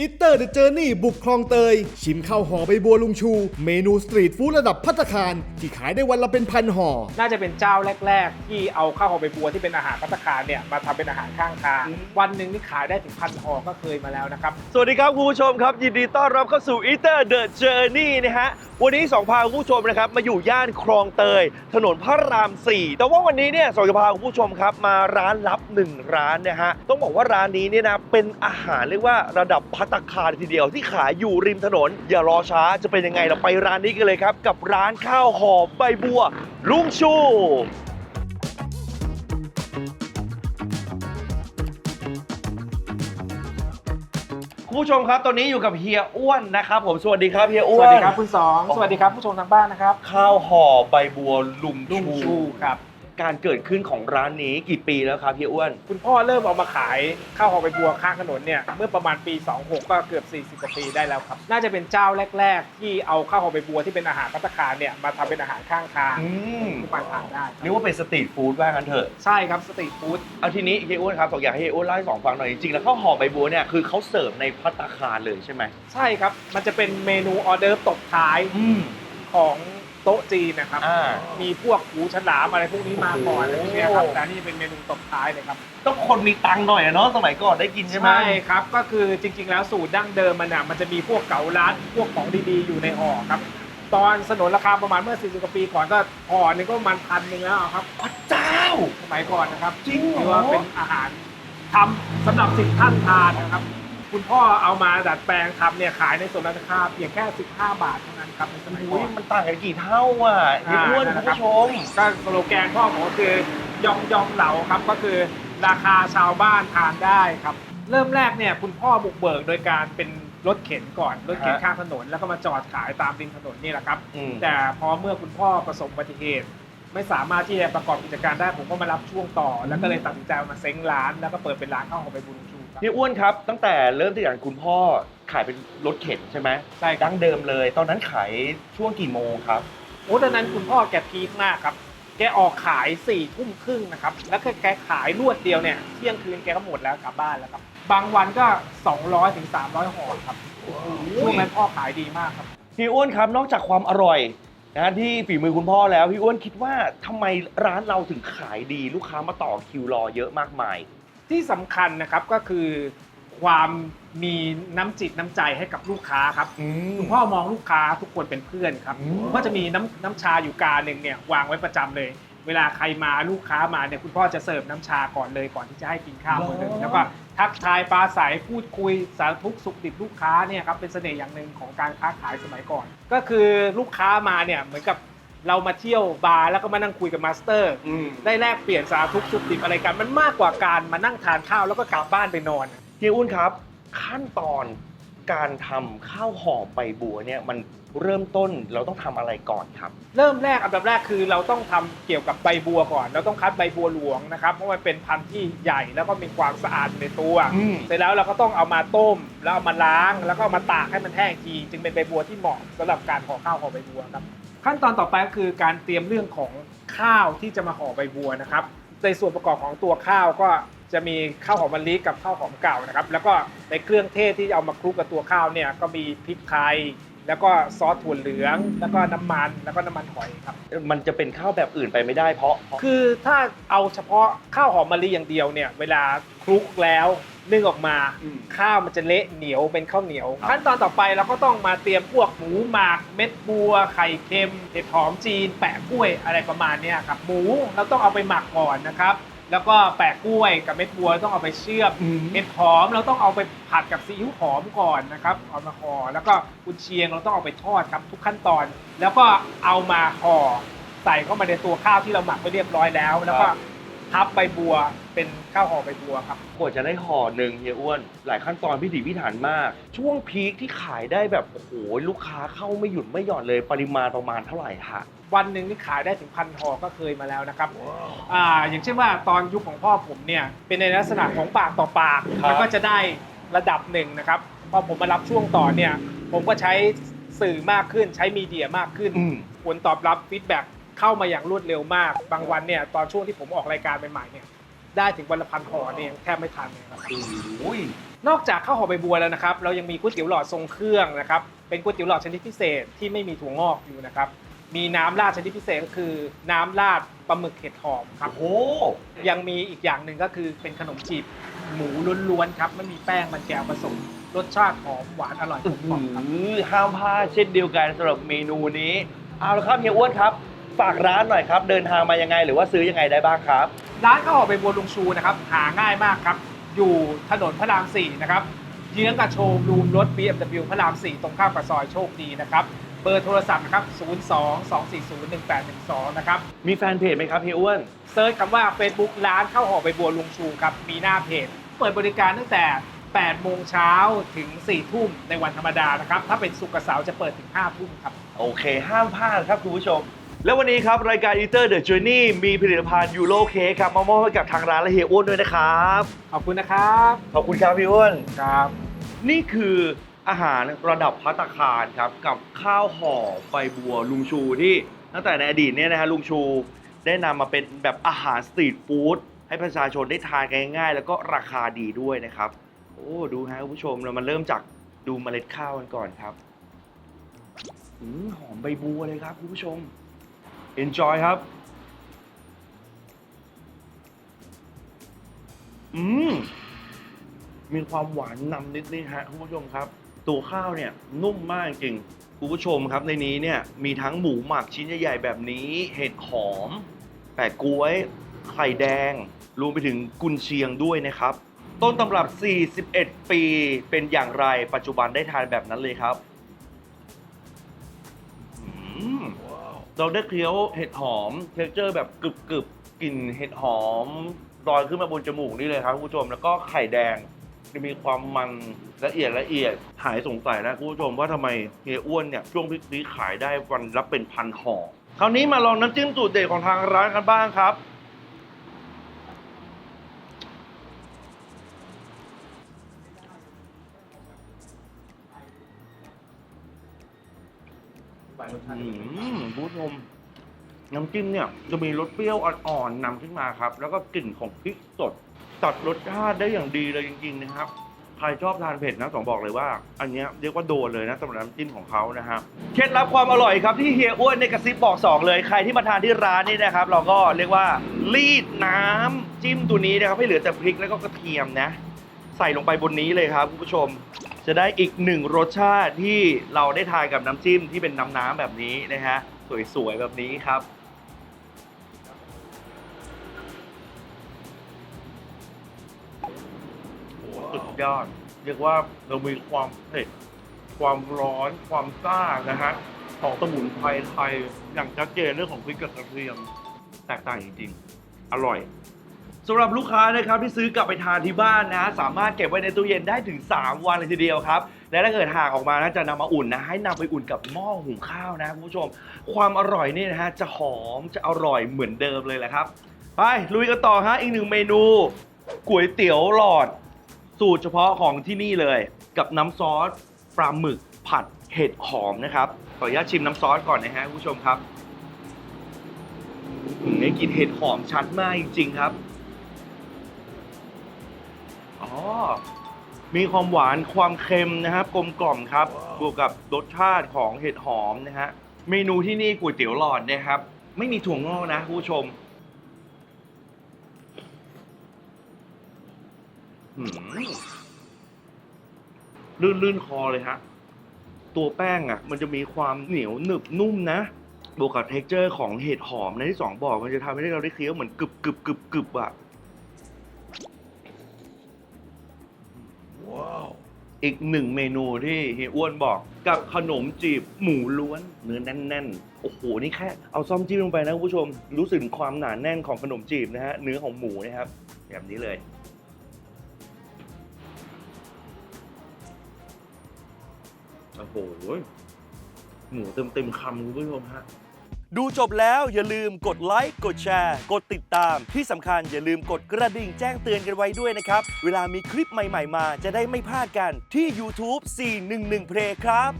อิตเตอร์เดอะเจอร์นี่บุกคลองเตย ชิมข้าวห่อใบบัวลุงชู เมนูสตรีทฟู้ดระดับพัตตาคาร ที่ขายได้วันละเป็นพันห่อ น่าจะเป็นเจ้าแรก ๆ ที่เอาข้าวหอมใบบัวที่เป็นอาหารพัตตาคารเนี่ยมาทำเป็นอาหารข้างทางวันหนึ่งนี่ขายได้ถึงพันห่อก็เคยมาแล้วนะครับ สวัสดีครับคุณผู้ชมครับ ยินดีต้อนรับเข้าสู่ Eater The Journey นะฮะ วันนี้สองพาคุณผู้ชมนะครับมาอยู่ย่านคลองเตย ถนนพระราม 4 แต่ว่าวันนี้เนี่ยสองจะพาคุณผู้ชมครับมาร้านลับหนึ่งร้านนะฮะต้องบอกว่าร้านนี้เนี่ยนะเป็นอาหารเรียกว่าระดับพัตตาคารทีเดียวที่ขายอยู่ริมถนน อย่ารอช้าจะเป็นยังไงเราไปร้านนี้กันเลยครับ กับร้านข้าวหอมใบบัวลุงชู คุณผู้ชมครับตอนนี้อยู่กับเฮียอ้วนนะครับผมสวัสดีครับเฮียสอ้วนวัสดีครับคุณสองสวัสดีครับผู้ชมทางบ้านนะครับข้าวห่อใบบัวลุงลุงชูชูครับ การเกิดขึ้นของร้านนี้กี่ปีแล้วครับเฮียอ้วน คุณพ่อเริ่มเอามาขายข้าวหอมใบบัวข้างถนนเนี่ยเมื่อประมาณปี 26 ก็เกือบ 40กว่าปีได้แล้วครับ น่าจะเป็นเจ้าแรก ๆ ที่เอาข้าวหอมใบบัวที่เป็นอาหารพัตตาคารเนี่ยมาทำเป็นอาหารข้างทางอืมทุกมาทานได้คเรียรับกว่าเป็นสตรีทฟู้ดว่ากันเถอะ ใช่ครับสตรีทฟู้ด เอาทีนี้เฮียอ้วนครับสองอยากให้เฮียอ้วนเล่าให้สองฟังหน่อยจริงๆแล้วข้าวห่อใบบัวเนี่ยคือเขาเสิร์ฟในพัตตาคารเลยใช่ไหมใช่ครับ มันจะเป็นเมนูออเดิร์ฟตบท้ายอืม ของ โต๊ะจีนนะครับ อ่า มีพวกหูฉลามอะไรพวกนี้มาก่อนอะไรพวกเนี้ยครับโอ้แต่นี่เป็นเมนูตบท้ายเลยครับ ต้องคนมีตังค์หน่อยอะเนาะสมัยก่อนได้กินใช่ไหม ใช่ครับก็คือจริง ๆ แล้วสูตรดั้งเดิมมันน่ะมันจะมีพวกเก๋าลัดพวกของดีๆ อยู่ในห่อครับ ตอนสนนราคาประมาณเมื่อ 40กว่าปีก่อนก็ห่อหนึงก็ประมาณพันหนึ่งแล้วครับพระเจ้า สมัยก่อนนะครับจริงเหรถืออว่าเป็นอาหารทำสำหรับสิบท่านทานนะครับ คุณพ่อเอามาดัดแปลงทำเนี่ยขายในส่วนราคาเพียงแค่ 15 บาทเท่านั้นครับในสมัยก่อุ้อยน มันต่างกันกี่เท่าอะเฮียอ้วนอ่าคุณผู้ชม ก็สโลแกนพ่อผมก็คือยองยองเหลาครับก็คือราคาชาวบ้านทานได้ครับ เริ่มแรกเนี่ยคุณพ่อบุกเบิกโดยการเป็นรถเข็นก่อนรถเข็นฮะ ข้างถนน แล้วก็มาจอดขายตามริมถนนนี่แหละครับ อืม แต่พอเมื่อคุณพ่อประสบอุบัติเหตุ ไม่สามารถที่จะประกอบกิจการได้ ผมก็มารับช่วงต่อ แล้วก็เลยตัดสินใจเอามาเซ้งร้าน แล้วก็เปิดเป็นร้านข้าวหอมใบบุญชูครับ พี่อ้วนครับ ตั้งแต่เริ่มที่จากคุณพ่อขายเป็นรถเข็นใช่ไหมใช่ครับ ดั้งเดิมเลย ตอนนั้นขายช่วงกี่โมงครับ โอ้ตอนนั้นคุณพ่อแกพีคมากครับ แกออกขาย4ี่ทุ่มครึ่งนะครับ แล้วก็แกขายรวดเดียวเนี่ย เที่ยงคืนแกก็หมดแล้วกลับบ้านแล้วครับ บางวันก็ 200ถึง300ห่อครับช่วงนั้นพ่อขายดีมากครับ พี่อ้วนครับนอกจากความอร่อยนะที่ฝีมือคุณพ่อแล้ว พี่อ้วนคิดว่าทำไมร้านเราถึงขายดีลูกค้ามาต่อคิวรอเยอะมากมาย ที่สำคัญนะครับก็คือความมีน้ำจิตน้ำใจให้กับลูกค้าครับอืมคุณพ่อมองลูกค้าทุกคนเป็นเพื่อนครับอืมก็จะมีน้ำน้ำชาอยู่กาหนึ่งเนี่ยวางไว้ประจำเลย เวลาใครมาลูกค้ามาเนี่ยคุณพ่อจะเสิร์ฟน้ำชาก่อนเลยก่อนที่จะให้กินข้าวมื้อหนึงแล้วก็ทักทายปราศัยพูดคุยสารทุกข์สุขดิบลูกค้าเนี่ยครับเป็นเสน่ห์อย่างหนึ่งของการค้าขายสมัยก่อน ก็คือลูกค้ามาเนี่ยเหมือนกับ เรามาเที่ยวบาร์แล้วก็มานั่งคุยกับมาสเตอร์ อืม ได้แลกเปลี่ยนสารทุกข์สุขดิบอะไรกัน มันมากกว่าการมานั่งทานข้าวแล้วก็กลับบ้านไปนอนพี่อ้วนครับ ขั้นตอนการทำข้าวหอมใบบัวเนี่ยมันเริ่มต้นเราต้องทำอะไรก่อนครับ เริ่มแรกอันดับแรกคือเราต้องทำเกี่ยวกับใบบัวก่อน เราต้องคัดใบบัวหลวงนะครับเพราะมันเป็นพันธุ์ที่ใหญ่แล้วก็มีความสะอาดในตัว อืม เสร็จแล้วเราก็ต้องเอามาต้ม แล้วเอามาล้าง แล้วก็เอามาตากให้มันแห้งที จึงเป็นใบบัวที่เหมาะสำหรับการห่อข้าวห่อใบบัวครับ ขั้นตอนต่อไปก็คือการเตรียมเรื่องของข้าวที่จะมาห่อใบบัวนะครับ ในส่วนประกอบของตัวข้าวก็จะมีข้าวหอมมะลิกับข้าวหอมเก่านะครับ แล้วก็ในเครื่องเทศที่เอามาคลุกกับตัวข้าวเนี่ยก็มีพริกไทย แล้วก็ซอสถั่วเหลืองแล้วก็น้ำมันแล้วก็น้ำมันหอยครับ มันจะเป็นข้าวแบบอื่นไปไม่ได้เพราะเพราะคือถ้าเอาเฉพาะข้าวหอมมะลิอย่างเดียวเนี่ย เวลาคลุกแล้วนึ่งออกมาอืม ข้าวมันจะเละเหนียวเป็นข้าวเหนียวครับขั้นตอนต่อไปเราก็ต้องมาเตรียมพวกหมูหมักเม็ดบัว ไข่เค็มเห็ดหอมจีน แปะกล้วยอะไรประมาณเนี้ยครับหมูเราต้องเอาไปหมักก่อนนะครับ แล้วก็แปะกล้วยกับเม็ดบัวต้องเอาไปเชื่อมเห็ดหอมเราต้องเอาไปผัดกับซีอิ๊วหอมก่อนนะครับเอามาห่อแล้วก็กุนเชียงเราต้องเอาไปทอดครับทุกขั้นตอน แล้วก็เอามาห่อใส่เข้ามาในตัวข้าวที่เราหมักไว้เรียบร้อยแล้ว แล้วก็ทับ ใบบัว เป็นข้าวห่อใบบัวครับ กว่าจะได้ห่อหนึ่งเฮียอ้วน หลายขั้นตอนพิถีพิถันมาก ช่วงพีคที่ขายได้แบบ โอ้โห ลูกค้าเข้าไม่หยุดไม่หย่อนเลยปริมาณประมาณเท่าไหร่ฮะ วันหนึ่งนี่ขายได้ถึงพันห่อก็เคยมาแล้วนะครับอ่าอย่างเช่นว่าตอนยุคของพ่อผมเนี่ยเป็นในลักษณะของปากต่อปากครับมันก็จะได้ระดับหนึ่งนะครับพอผมมารับช่วงต่อเนี่ยผมก็ใช้สื่อมากขึ้นใช้มีเดียมากขึ้น อืม ผลตอบรับฟีดแบ็ก เข้ามาอย่างรวดเร็วมาก บางวันเนี่ยตอนช่วงที่ผมออกรายการใหม่ๆเนี่ยได้ถึงวันละพันห่อเนี่ยยังแทบไม่ทันเลยครับโอ้ยนอกจากข้าวหอมใบบัวแล้วนะครับ เรายังมีก๋วยเตี๋ยวหลอดทรงเครื่องนะครับ เป็นก๋วยเตี๋ยวหลอดชนิดพิเศษที่ไม่มีถั่วงอกอยู่นะครับ มีน้ำราดชนิดพิเศษก็คือน้ำราดปลาหมึกเห็ดหอมครับ โอ้ยังมีอีกอย่างหนึ่งก็คือเป็นขนมจีบหมูล้วนๆครับไม่มีแป้งมันแก้วผสมรสชาติหอมหวานอร่อยกลมกล่อมครับ ห้ามพลาดเช่นเดียวกันสำหรับเมนูนี้ เอาละครับเฮียอ้วนครับ ฝากร้านหน่อยครับ เดินทางมายังไงหรือว่าซื้อยังไงได้บ้างครับ ร้านข้าวหอมใบบัวลุงชูนะครับ หาง่ายมากครับ อยู่ถนนพระราม4นะครับเยื้องกับโชว์รูมรถ BMW พระราม 4 ตรงข้ามกับซอยโชคดีนะครับ เบอร์โทรศัพท์นะครับ 02 240 1812 นะครับ มีแฟนเพจไหมครับเฮียอ้วน เซิร์ชคำว่า Facebook ร้านข้าวหอมใบบัวลุงชูครับ มีหน้าเพจ เปิดบริการตั้งแต่ 8 โมงเช้าถึง 4 ทุ่มในวันธรรมดานะครับ ถ้าเป็นศุกร์กับเสาร์จะเปิดถึง 5 ทุ่มครับ โอเค ห้ามพลาดครับคุณผู้ชม แล้ววันนี้ครับ รายการ Eater the Journey มีผลิตภัณฑ์ยูโรเค้กครับมามอบให้กับทางร้านและเฮียอ้วนด้วยนะครับ ขอบคุณนะครับขอบคุณครับพี่อ้วน ครับ นี่คืออาหารระดับพัตตาคารครับกับข้าวห่อใบบัวลุงชูที่ตั้งแต่ในอดีตเนี่ยนะฮะลุงชูได้นำมาเป็นแบบอาหารสตรีทฟู้ดให้ประชาชนได้ทานกันง่ายๆ แล้วก็ราคาดีด้วยนะครับ โอ้ดูฮะคุณผู้ชมเรามาเริ่มจากดูเมล็ดข้าวกันก่อนครับอืมหอมใบบัวเลยครับคุณผู้ชม enjoy ครับ อืม มีความหวานนำนิดนิดๆฮะคุณผู้ชมครับ ตัวข้าวเนี่ยนุ่มมากจริงคุณผู้ชมครับในนี้เนี่ยมีทั้งหมูหมักชิ้นใหญ่ๆแบบนี้ เห็ดหอม แปะกล้วย ไข่แดง รวมไปถึงกุนเชียงด้วยนะครับ ต้นตำรับ 41 ปีเป็นอย่างไรปัจจุบันได้ทานแบบนั้นเลยครับ อืม เราได้เคี้ยวเห็ดหอมเท x t เจอร์แบบกรึบๆกกลิ่นเห็ดหอมลอยขึ้นมาบนจมูกนี่เลยครับคุณผู้ชมแล้วก็ไข่แดงจะมีความมันละเอียดละเอียดหายสงสัยนะคุณผู้ชมว่าทำไมเฮียอ้วนเนี่ยช่วงพิกนี้ขายได้วันละเป็นพันห่อคราวนี้มาลองน้ำจิ้มสูตรเด็ดของทางร้านกันบ้างครับอืม คุณผู้ชมน้ำจิ้มเนี่ยจะมีรสเปรี้ยวอ่อนๆนำขึ้นมาครับ แล้วก็กลิ่นของพริกสดตัดรสชาติได้อย่างดีเลยจริง ๆ นะครับ ใครชอบทานเผ็ดนะต้องบอกเลยว่า อันเนี้ยเรียกว่าโดนเลยนะสำหรับน้ำจิ้มของเขานะฮะเคล็ดลับความอร่อยครับที่เฮียอ้วนในกระซิบบอกสองเลยใครที่มาทานที่ร้านนี่นะครับ เราก็เรียกว่ารีดน้ำจิ้มตัวนี้นะครับให้เหลือแต่พริกแล้วก็กระเทียมนะ ใส่ลงไปบนนี้เลยครับคุณผู้ชมจะได้อีกหนึ่งรสชาติที่เราได้ทานกับน้ำจิ้มที่เป็นน้ำน้ำแบบนี้นะฮะ สวยๆแบบนี้ครับโหสุดยอด เรียกว่าเรามีความเผ็ด ความร้อน ความซ่านะฮะ ของสมุนไพรไทย อย่างชัดเจนเรื่องของพริกกับกระเทียม แตกต่างจริงๆ อร่อยสำหรับลูกค้านะครับที่ซื้อกลับไปทานที่บ้านนะ สามารถเก็บไว้ในตู้เย็นได้ถึง 3 วันเลยทีเดียวครับ และถ้าเกิดหากออกมานะจะนำมาอุ่นนะให้นำไปอุ่นกับหม้อหุงข้าวนะคุณผู้ชม ความอร่อยนี่นะฮะจะหอมจะอร่อยเหมือนเดิมเลยแหละครับ ไปลุยกันต่อฮะอีกหนึ่งเมนูก๋วยเตี๋ยวหลอด สูตรเฉพาะของที่นี่เลย กับน้ำซอสปลาหมึกผัดเห็ดหอมนะครับขออนุญาตชิมน้ำซอสก่อนนะฮะคุณผู้ชมครับอืมได้กลิ่นเห็ดหอมชัดมากจริง ๆ ครับ อ๋อ มีความหวานความเค็มนะครับกลมกล่อมครับบวกกับรสชาติของเห็ดหอมนะฮะเมนูที่นี่ก๋วยเตี๋ยวหลอดนะครับ ไม่มีถั่วงอกนะผู้ชมหืมลื่นคอเลยฮะตัวแป้งอะ มันจะมีความเหนียวหนึบนุ่มนะบวกกับเท็กเจอร์ของเห็ดหอมในที่สองบอก มันจะทำให้เราได้เคี้ยวเหมือนกรึบกรึบกรึบกรึบอะ อีกหนึ่งเมนูที่เฮียอ้วนบอกกับขนมจีบหมูล้วนเนื้อแน่นๆ โอ้โห นี่แค่เอาซ่อมจิ้มลงไปนะคุณผู้ชม รู้สึกความหนาแน่นของขนมจีบนะฮะเนื้อของหมูนะครับ แบบนี้เลยโอ้โหหมูเต็มๆคำคุณผู้ชมฮะ ดูจบแล้วอย่าลืมกดไลค์กดแชร์ กดติดตาม ที่สำคัญอย่าลืมกดกระดิ่งแจ้งเตือนกันไว้ด้วยนะครับ เวลามีคลิปใหม่ๆมา จะได้ไม่พลาดกันที่ YouTube 411 Play ครับ